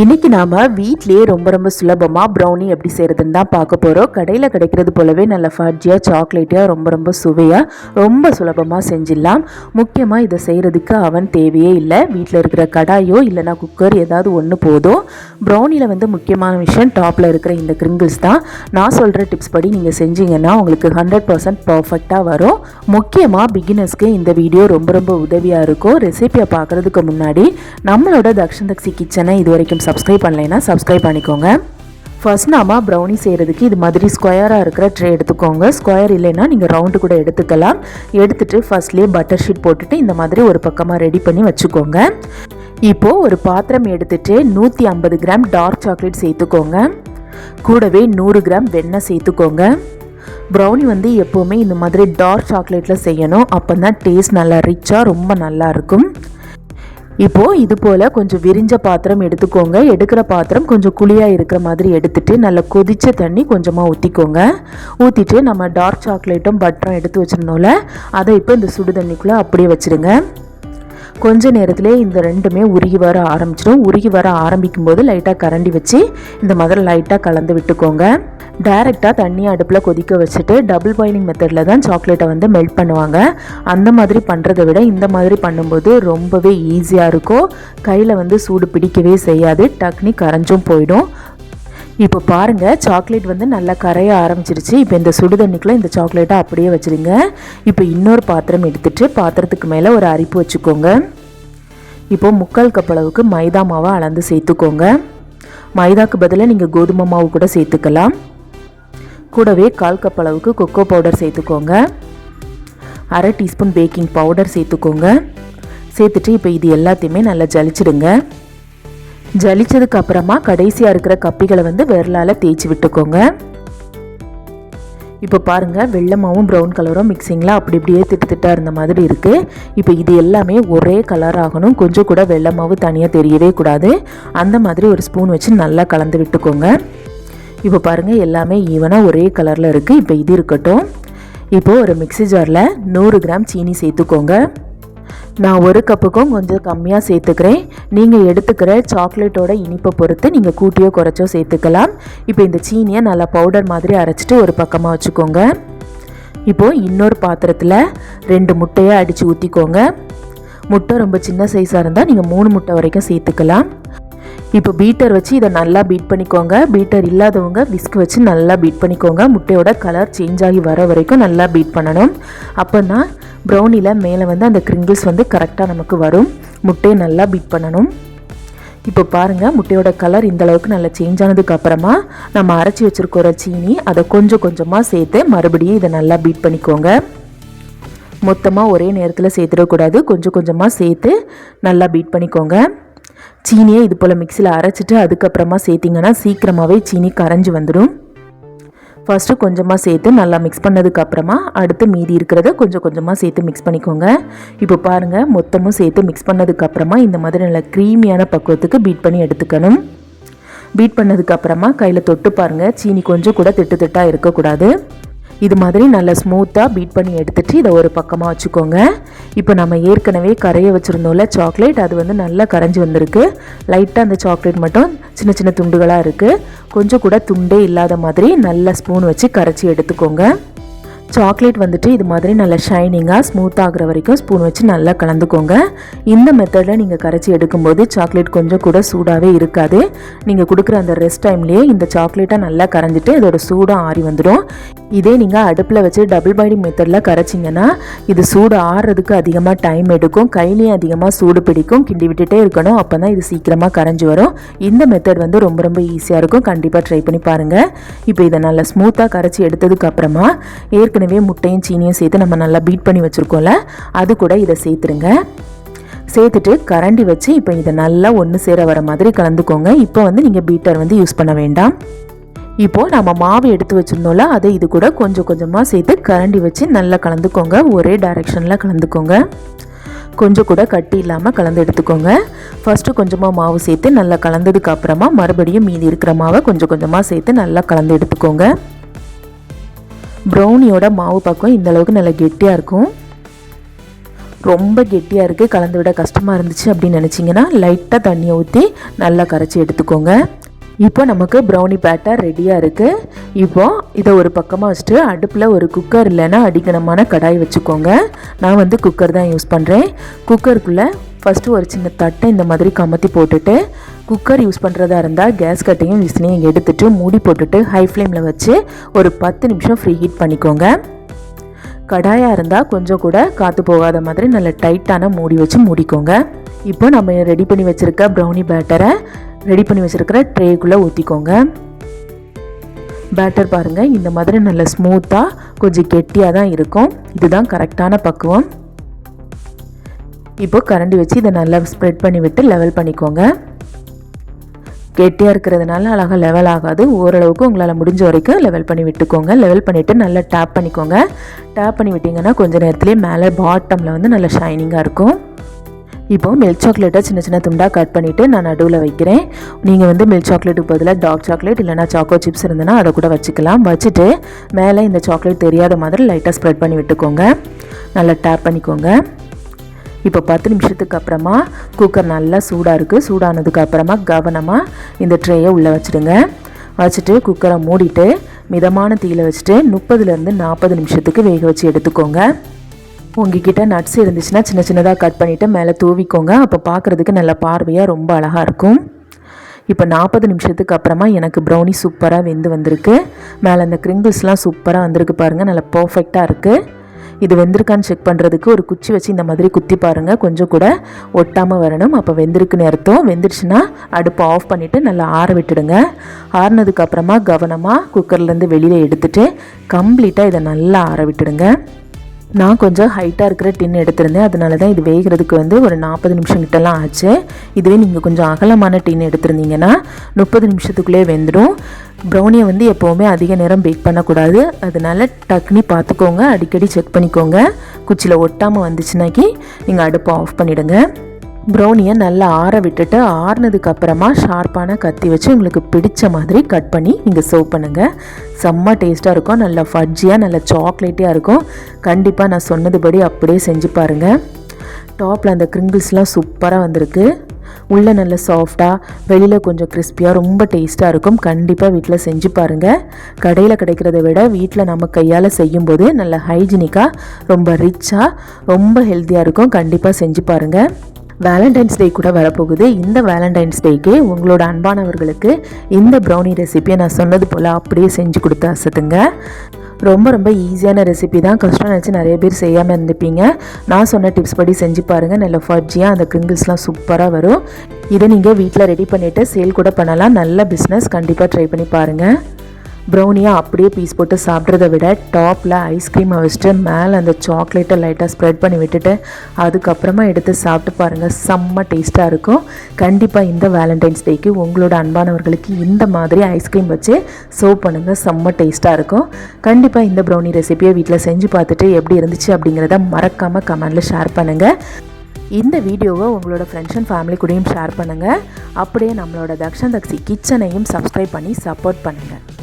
இன்றைக்கி நாம் வீட்லேயே ரொம்ப ரொம்ப சுலபமாக ப்ரௌனி எப்படி செய்கிறதுன்னு தான் பார்க்க போகிறோம் கடையில் கிடைக்கிறது போலவே நல்ல ஃபட்ஜியாக சாக்லேட்டியாக ரொம்ப ரொம்ப சுவையாக ரொம்ப சுலபமாக செஞ்சிடலாம். முக்கியமாக இதை செய்கிறதுக்கு அவன் தேவையே இல்லை. வீட்டில் இருக்கிற கடாயோ இல்லைனா குக்கர் ஏதாவது ஒன்று போதும். ப்ரௌனியில் வந்து முக்கியமான விஷயம் டாப்பில் இருக்கிற இந்த கிரிங்கிள்ஸ் தான். நான் சொல்கிற டிப்ஸ் படி நீங்கள் செஞ்சீங்கன்னா உங்களுக்கு ஹண்ட்ரட் பர்சன்ட் பர்ஃபெக்டாக வரும். முக்கியமாக பிகினர்ஸ்க்கு இந்த வீடியோ ரொம்ப ரொம்ப உதவியாக இருக்கும். ரெசிபியை பார்க்குறதுக்கு முன்னாடி நம்மளோட தக்ஷன் தக்ஷி கிச்சனை இது வரைக்கும் சப்ஸ்கிரைப் பண்ணலைன்னா சப்ஸ்கிரைப் பண்ணிக்கோங்க. ஃபர்ஸ்ட் நாம ப்ரௌனி செய்கிறதுக்கு இது மாதிரி ஸ்கொயராக இருக்கிற ட்ரே எடுத்துக்கோங்க. ஸ்கொயர் இல்லைன்னா நீங்கள் ரவுண்டு கூட எடுத்துக்கலாம். எடுத்துகிட்டு ஃபர்ஸ்ட்லேயே பட்டர் ஷீட் போட்டுட்டு இந்த மாதிரி ஒரு பக்கமாக ரெடி பண்ணி வச்சுக்கோங்க. இப்போது ஒரு பாத்திரம் எடுத்துகிட்டு நூற்றி ஐம்பது கிராம் டார்க் சாக்லேட் சேர்த்துக்கோங்க. கூடவே நூறு கிராம் வெண்ணெய் சேர்த்துக்கோங்க. ப்ரௌனி வந்து எப்போவுமே இந்த மாதிரி டார்க் சாக்லேட்டில் செய்யணும். அப்போ தான் டேஸ்ட் நல்லா ரிச்சாக ரொம்ப நல்லா இருக்கும். இப்போது இது போல் கொஞ்சம் விரிஞ்ச பாத்திரம் எடுத்துக்கோங்க. எடுக்கிற பாத்திரம் கொஞ்சம் குழியாக இருக்கிற மாதிரி எடுத்துட்டு நல்லா கொதிச்ச தண்ணி கொஞ்சமாக ஊற்றிக்கோங்க ஊற்றிட்டு நம்ம டார்க் சாக்லேட்டும் பட்டரும் எடுத்து வச்சுருந்தோம்ல அதை இப்போ இந்த சுடு தண்ணிக்குள்ளே அப்படியே வச்சுடுங்க கொஞ்ச நேரத்திலே இந்த ரெண்டுமே உருகி வர ஆரம்பிச்சிடும். உருகி வர ஆரம்பிக்கும் போது லைட்டாக கரண்டி வச்சு இந்த மாதிரி லைட்டாக கலந்து விட்டுக்கோங்க. டைரெக்டாக தண்ணி அடுப்பில் கொதிக்க வச்சுட்டு டபுள் பாயிலிங் மெத்தடில் தான் சாக்லேட்டை வந்து மெல்ட் பண்ணுவாங்க. அந்த மாதிரி பண்ணுறதை விட இந்த மாதிரி பண்ணும்போது ரொம்பவே ஈஸியாக இருக்கும். கையில் வந்து சூடு பிடிக்கவே செய்யாது. டக்னி கரைஞ்சும் போயிடும். இப்போ பாருங்கள் சாக்லேட் வந்து நல்லா கரைய ஆரம்பிச்சிருச்சு. இப்போ இந்த சுடு தண்ணிக்குள்ளே இந்த சாக்லேட்டை அப்படியே வச்சுருங்க. இப்போ இன்னொரு பாத்திரம் எடுத்துட்டு பாத்திரத்துக்கு மேலே ஒரு அரிப்பு வச்சுக்கோங்க. இப்போ முக்கால் கப் அளவுக்கு மைதா மாவை அளந்து சேர்த்துக்கோங்க. மைதாக்கு பதிலாக நீங்கள் கோதுமை மாவு கூட சேர்த்துக்கலாம். கூடவே கால் கப் அளவுக்கு கொக்கோ பவுடர் சேர்த்துக்கோங்க. அரை டீஸ்பூன் பேக்கிங் பவுடர் சேர்த்துக்கோங்க. சேர்த்துட்டு இப்போ இது எல்லாத்தையுமே நல்லா ஜலிச்சிடுங்க. ஜலிச்சதுக்கு அப்புறமா கடைசியாக இருக்கிற கப்பிகளை வந்து விரலால் தேய்ச்சி விட்டுக்கோங்க. இப்போ பாருங்கள் வெள்ளமாவும் ப்ரௌன் கலரும் மிக்சிங்கில் அப்படி இப்படியே திட்டு திட்டாக இருந்த மாதிரி இருக்குது இப்போ இது எல்லாமே ஒரே கலர் ஆகணும். கொஞ்சம் கூட வெள்ளமாவு தனியாக தெரியவே கூடாது. அந்த மாதிரி ஒரு ஸ்பூன் வச்சு நல்லா கலந்து விட்டுக்கோங்க. இப்போ பாருங்கள் எல்லாமே ஈவனாக ஒரே கலரில் இருக்குது இப்போ இது இருக்கட்டும். இப்போது ஒரு மிக்ஸி ஜாரில் நூறு கிராம் சீனி சேர்த்துக்கோங்க. நான் ஒரு கப்புக்கும் கொஞ்சம் கம்மியாக சேர்த்துக்கிறேன். நீங்கள் எடுத்துக்கிற சாக்லேட்டோட இனிப்பை பொறுத்து நீங்கள் கூட்டியோ குறைச்சோ சேர்த்துக்கலாம். இப்போ இந்த சீனியை நல்லா பவுடர் மாதிரி அரைச்சிட்டு ஒரு பக்கமாக வச்சுக்கோங்க. இப்போது இன்னொரு பாத்திரத்தில் ரெண்டு முட்டையை அடித்து ஊற்றிக்கோங்க முட்டை ரொம்ப சின்ன சைஸாக இருந்தால் நீங்கள் மூணு முட்டை வரைக்கும் சேர்த்துக்கலாம். இப்போ பீட்டர் வச்சு இதை நல்லா பீட் பண்ணிக்கோங்க. பீட்டர் இல்லாதவங்க விஸ்க் வச்சு நல்லா பீட் பண்ணிக்கோங்க. முட்டையோட கலர் சேஞ்ச் ஆகி வர வரைக்கும் நல்லா பீட் பண்ணணும். அப்போ தான் ப்ரௌனியில் மேலே வந்து அந்த கிரிங்கிள்ஸ் வந்து கரெக்டாக நமக்கு வரும். முட்டையை நல்லா பீட் பண்ணணும். இப்போ பாருங்கள் முட்டையோட கலர் இந்த அளவுக்கு நல்லா சேஞ்ச் ஆனதுக்கு அப்புறமா நம்ம அரைச்சி வச்சுருக்கிற சீனி அதை கொஞ்சம் கொஞ்சமாக சேர்த்து மறுபடியும் இதை நல்லா பீட் பண்ணிக்கோங்க. மொத்தமாக ஒரே நேரத்தில் சேர்த்துடக்கூடாது. கொஞ்சம் கொஞ்சமாக சேர்த்து நல்லா பீட் பண்ணிக்கோங்க. சீனியை இது போல் மிக்சியில் அரைச்சிட்டு அதுக்கப்புறமா சேர்த்திங்கன்னா சீக்கிரமாகவே சீனி கரைஞ்சி வந்துடும். ஃபஸ்ட்டு கொஞ்சமாக சேர்த்து நல்லா மிக்ஸ் பண்ணதுக்கப்புறமா அடுத்து மீதி இருக்கிறத கொஞ்சம் கொஞ்சமாக சேர்த்து மிக்ஸ் பண்ணிக்கோங்க. இப்போ பாருங்கள் மொத்தமும் சேர்த்து மிக்ஸ் பண்ணதுக்கப்புறமா இந்த மாதிரி நல்லா க்ரீமியான பக்குவத்துக்கு பீட் பண்ணி எடுத்துக்கணும். பீட் பண்ணதுக்கப்புறமா கையில் தொட்டு பாருங்கள் சீனி கொஞ்சம் கூட திட்டு திட்டாக இருக்கக்கூடாது. இது மாதிரி நல்லா ஸ்மூத்தாக பீட் பண்ணி எடுத்துகிட்டு இதை ஒரு பக்கமாக வச்சுக்கோங்க. இப்போ நம்ம ஏற்கனவே கரைய வச்சுருந்தோம்ல சாக்லேட் அது வந்து நல்லா கரைஞ்சி வந்திருக்கு. லைட்டாக அந்த சாக்லேட் மட்டும் சின்ன சின்ன துண்டுகளாக இருக்குது கொஞ்சம் கூட துண்டே இல்லாத மாதிரி நல்ல ஸ்பூன் வச்சு கரைச்சி எடுத்துக்கோங்க. சாக்லேட் வந்துட்டு இது மாதிரி நல்லா ஷைனிங்காக ஸ்மூத் ஆகிற வரைக்கும் ஸ்பூன் வச்சு நல்லா கலந்துக்கோங்க. இந்த மெத்தடில் நீங்கள் கரைச்சி எடுக்கும்போது சாக்லேட் கொஞ்சம் கூட சூடாகவே இருக்காது. நீங்கள் கொடுக்குற அந்த ரெஸ்ட் டைம்லேயே இந்த சாக்லேட்டை நல்லா கரைஞ்சிட்டு இதோட சூடாக ஆறி வந்துடும். இதே நீங்கள் அடுப்பில் வச்சு டபுள் பாய்டிங் மெத்தடில் கரைச்சிங்கன்னா இது சூடு ஆறுறதுக்கு அதிகமாக டைம் எடுக்கும் கையிலையும் அதிகமாக சூடு பிடிக்கும் கிண்டி விட்டுட்டே இருக்கணும் அப்போ தான் இது சீக்கிரமாக கரைஞ்சி வரும். இந்த மெத்தட் வந்து ரொம்ப ரொம்ப ஈஸியாக இருக்கும். கண்டிப்பாக ட்ரை பண்ணி பாருங்கள் இப்போ இதை நல்லா ஸ்மூத்தாக கரைச்சி எடுத்ததுக்கப்புறமா ஏற்கனவே முட்டையும் சீனியும் சேர்த்து நம்ம நல்லா பீட் பண்ணி வச்சுருக்கோம்ல அது கூட இதை சேர்த்துருங்க. சேர்த்துட்டு கரண்டி வச்சு இப்போ இதை நல்லா ஒன்று சேர வர மாதிரி கலந்துக்கோங்க. இப்போ வந்து நீங்கள் பீட்டர் வந்து யூஸ் பண்ண வேண்டாம். இப்போது நம்ம மாவு எடுத்து வச்சுருந்தோம்ல அதை இது கூட கொஞ்சம் கொஞ்சமாக சேர்த்து கரண்டி வச்சு நல்லா கலந்துக்கோங்க. ஒரே டைரெக்ஷனில் கலந்துக்கோங்க. கொஞ்சம் கூட கட்டி இல்லாமல் கலந்து எடுத்துக்கோங்க. ஃபஸ்ட்டு கொஞ்சமாக மாவு சேர்த்து நல்லா கலந்ததுக்கு அப்புறமா மறுபடியும் மீதி இருக்கிற மாவை கொஞ்சம் கொஞ்சமாக சேர்த்து நல்லா கலந்து எடுத்துக்கோங்க. ப்ரௌனியோட மாவு பக்கம் இந்த அளவுக்கு நல்லா கெட்டியாக இருக்கும். ரொம்ப கெட்டியாக இருக்குது கலந்து விட கஷ்டமாக இருந்துச்சு அப்படின்னு நினச்சிங்கன்னா லைட்டாக தண்ணியை ஊற்றி நல்லா கரைச்சி எடுத்துக்கோங்க. இப்போ நமக்கு ப்ரௌனி பேட்டர் ரெடியாக இருக்குது இப்போது இதை ஒரு பக்கமாக வச்சுட்டு அடுப்பில் ஒரு குக்கர் இல்லைன்னா அடிக்கணமான கடாய் வச்சுக்கோங்க. நான் வந்து குக்கர் தான் யூஸ் பண்ணுறேன் குக்கருக்குள்ளே ஃபஸ்ட்டு ஒரு சின்ன தட்டை இந்த மாதிரி கமத்தி போட்டுட்டு குக்கர் யூஸ் பண்ணுறதா இருந்தால் கேஸ் கட்டையும் விசிலையும் எடுத்துட்டு மூடி போட்டுட்டு ஹை ஃப்ளேமில் வச்சு ஒரு பத்து நிமிஷம் ஃப்ரீ ஹீட் பண்ணிக்கோங்க. கடாயாக இருந்தால் கொஞ்சம் கூட காற்று போகாத மாதிரி நல்ல டைட்டான மூடி வச்சு மூடிக்கோங்க. இப்போ நம்ம ரெடி பண்ணி வச்சுருக்க ப்ரௌனி பேட்டரை ரெடி பண்ணி வச்சுருக்கிற ட்ரேக்குள்ளே ஊற்றிக்கோங்க பேட்டர் பாருங்கள் இந்த மாதிரி நல்ல ஸ்மூத்தாக கொஞ்சம் கெட்டியாக தான் இருக்கும். இதுதான் கரெக்டான பக்குவம். இப்போ கரண்டி வச்சு இதை நல்லா ஸ்ப்ரெட் பண்ணி விட்டு லெவல் பண்ணிக்கோங்க. கெட்டியாக இருக்கிறதுனால அழகாக லெவல் ஆகாது. ஓரளவுக்கு உங்களால் முடிஞ்ச வரைக்கும் லெவல் பண்ணி விட்டுக்கோங்க. லெவல் பண்ணிவிட்டு நல்லா டேப் பண்ணிக்கோங்க. டேப் பண்ணி விட்டிங்கன்னா கொஞ்சம் நேரத்துலேயே மேலே பாட்டமில் வந்து நல்லா ஷைனிங்காக இருக்கும். இப்போ மில்க் சாக்லேட்டை சின்ன சின்ன துண்டாக கட் பண்ணிவிட்டு நான் நடுவில் வைக்கிறேன். நீங்கள் வந்து மில்க் சாக்லேட்டுக்கு பதிலாக டார்க் சாக்லேட் இல்லைனா சாக்கோ சிப்ஸ் இருந்ததுன்னா அதை கூட வச்சுக்கலாம். வச்சுட்டு மேலே இந்த சாக்லேட் தெரியாத மாதிரி லைட்டாக ஸ்ப்ரெட் பண்ணி விட்டுக்கோங்க. நல்லா டேப் பண்ணிக்கோங்க. இப்போ பத்து நிமிஷத்துக்கு அப்புறமா குக்கர் நல்லா சூடாக இருக்குது சூடானதுக்கு அப்புறமா கவனமாக இந்த ட்ரேயை உள்ளே வச்சுடுங்க. வச்சுட்டு குக்கரை மூடிட்டு மிதமான தீயில் வச்சுட்டு முப்பதுலேருந்து நாற்பது நிமிஷத்துக்கு வேக வச்சு எடுத்துக்கோங்க. உங்ககிட்ட நட்ஸ் இருந்துச்சுன்னா சின்ன சின்னதாக கட் பண்ணிவிட்டு மேலே தூவிக்கோங்க. அப்போ பார்க்குறதுக்கு நல்ல பார்வையாக ரொம்ப அழகாக இருக்கும். இப்போ நாற்பது நிமிஷத்துக்கு அப்புறமா எனக்கு ப்ரௌனி சூப்பராக வெந்து வந்திருக்கு. மேலே அந்த கிரிங்கிள்ஸ்லாம் சூப்பராக வந்திருக்கு பாருங்கள் நல்லா பர்ஃபெக்டாக இருக்குது இது வெந்திருக்கான்னு செக் பண்ணுறதுக்கு ஒரு குச்சி வச்சு இந்த மாதிரி குத்தி பாருங்கள் கொஞ்சம் கூட ஒட்டாமல் வரணும். அப்போ வெந்திருக்குன்னு அர்த்தம். வெந்துருச்சுன்னா அடுப்பை ஆஃப் பண்ணிவிட்டு நல்லா ஆற விட்டுடுங்க. ஆறினதுக்கப்புறமா கவனமாக குக்கர்லேருந்து வெளியில் எடுத்துகிட்டு கம்ப்ளீட்டாக இதை நல்லா ஆற விட்டுடுங்க. நான் கொஞ்சம் ஹைட்டாக இருக்கிற டின் எடுத்திருந்தேன். அதனால தான் இது வேகிறதுக்கு வந்து ஒரு நாற்பது நிமிஷம் கிட்டலாம் ஆச்சு. இதுவே நீங்கள் கொஞ்சம் அகலமான டின் எடுத்திருந்தீங்கன்னா முப்பது நிமிஷத்துக்குள்ளே வெந்துடும். ப்ரௌனியை வந்து எப்போவுமே அதிக நேரம் பேக் பண்ணக்கூடாது. அதனால டக்குனி பார்த்துக்கோங்க. அடிக்கடி செக் பண்ணிக்கோங்க. குச்சியில் ஒட்டாமல் வந்துச்சுனாக்கி நீங்கள் அடுப்பை ஆஃப் பண்ணிவிடுங்க ப்ரௌனியை நல்லா ஆற விட்டுட்டு ஆறுனதுக்கு அப்புறமா ஷார்ப்பான கத்தி வச்சு உங்களுக்கு பிடிச்ச மாதிரி கட் பண்ணி நீங்கள் சர்வ் பண்ணுங்கள் செம்ம டேஸ்ட்டாக இருக்கும். நல்லா ஃபட்ஜியாக நல்லா சாக்லேட்டியாக இருக்கும். கண்டிப்பாக நான் சொன்னதுபடி அப்படியே செஞ்சு பாருங்கள் டாப்பில் அந்த கிரிங்கிள்ஸ்லாம் சூப்பராக வந்திருக்கு. உள்ளே நல்ல சாஃப்டாக வெளியில் கொஞ்சம் கிறிஸ்பியாக ரொம்ப டேஸ்ட்டாக இருக்கும். கண்டிப்பாக வீட்டில் செஞ்சு பாருங்கள் கடையில் கிடைக்கிறத விட வீட்டில் நம்ம கையால் செய்யும்போது நல்ல ஹைஜீனிக்காக ரொம்ப ரிச்சாக ரொம்ப ஹெல்த்தியாக இருக்கும். கண்டிப்பாக செஞ்சு பாருங்கள் வேலண்டைன்ஸ் டே கூட வரப்போகுது. இந்த வேலண்டைன்ஸ் டேக்கு உங்களோட அன்பானவர்களுக்கு இந்த ப்ரௌனி ரெசிப்பியை நான் சொன்னது போல் அப்படியே செஞ்சு கொடுத்து அசத்துங்க. ரொம்ப ரொம்ப ஈஸியான ரெசிபி தான். கஷ்டம் நினச்சி நிறைய பேர் செய்யாமல் இருந்துப்பீங்க நான் சொன்ன டிப்ஸ் படி செஞ்சு பாருங்கள் நல்ல ஃபட்ஜியாக அந்த கிரிங்கிள்ஸ்லாம் சூப்பராக வரும். இதை நீங்கள் வீட்டில் ரெடி பண்ணிவிட்டு சேல் கூட பண்ணலாம். நல்ல பிஸ்னஸ் கண்டிப்பாக ட்ரை பண்ணி பாருங்கள் ப்ரௌனியாக அப்படியே பீஸ் போட்டு சாப்பிட்றத விட டாப்பில் ஐஸ்கிரீமை வச்சுட்டு மேலே அந்த சாக்லேட்டை லைட்டாக ஸ்ப்ரெட் பண்ணி விட்டுட்டு அதுக்கப்புறமா எடுத்து சாப்பிட்டு பாருங்கள் செம்ம டேஸ்ட்டாக இருக்கும். கண்டிப்பாக இந்த வேலண்டைன்ஸ் டேக்கு உங்களோட அன்பானவர்களுக்கு இந்த மாதிரி ஐஸ்கிரீம் வச்சு சர்வ் பண்ணுங்கள் செம்ம டேஸ்ட்டாக இருக்கும். கண்டிப்பாக இந்த ப்ரௌனி ரெசிபியை வீட்டில் செஞ்சு பார்த்துட்டு எப்படி இருந்துச்சு அப்படிங்கிறத மறக்காமல் கமெண்டில் ஷேர் பண்ணுங்கள் இந்த வீடியோவை உங்களோட ஃப்ரெண்ட்ஸ் அண்ட் ஃபேமிலி கூடயும் ஷேர் பண்ணுங்கள் அப்படியே நம்மளோட தக்ஷன் தக்ஷி கிச்சனையும் சப்ஸ்கிரைப் பண்ணி சப்போர்ட் பண்ணுங்கள்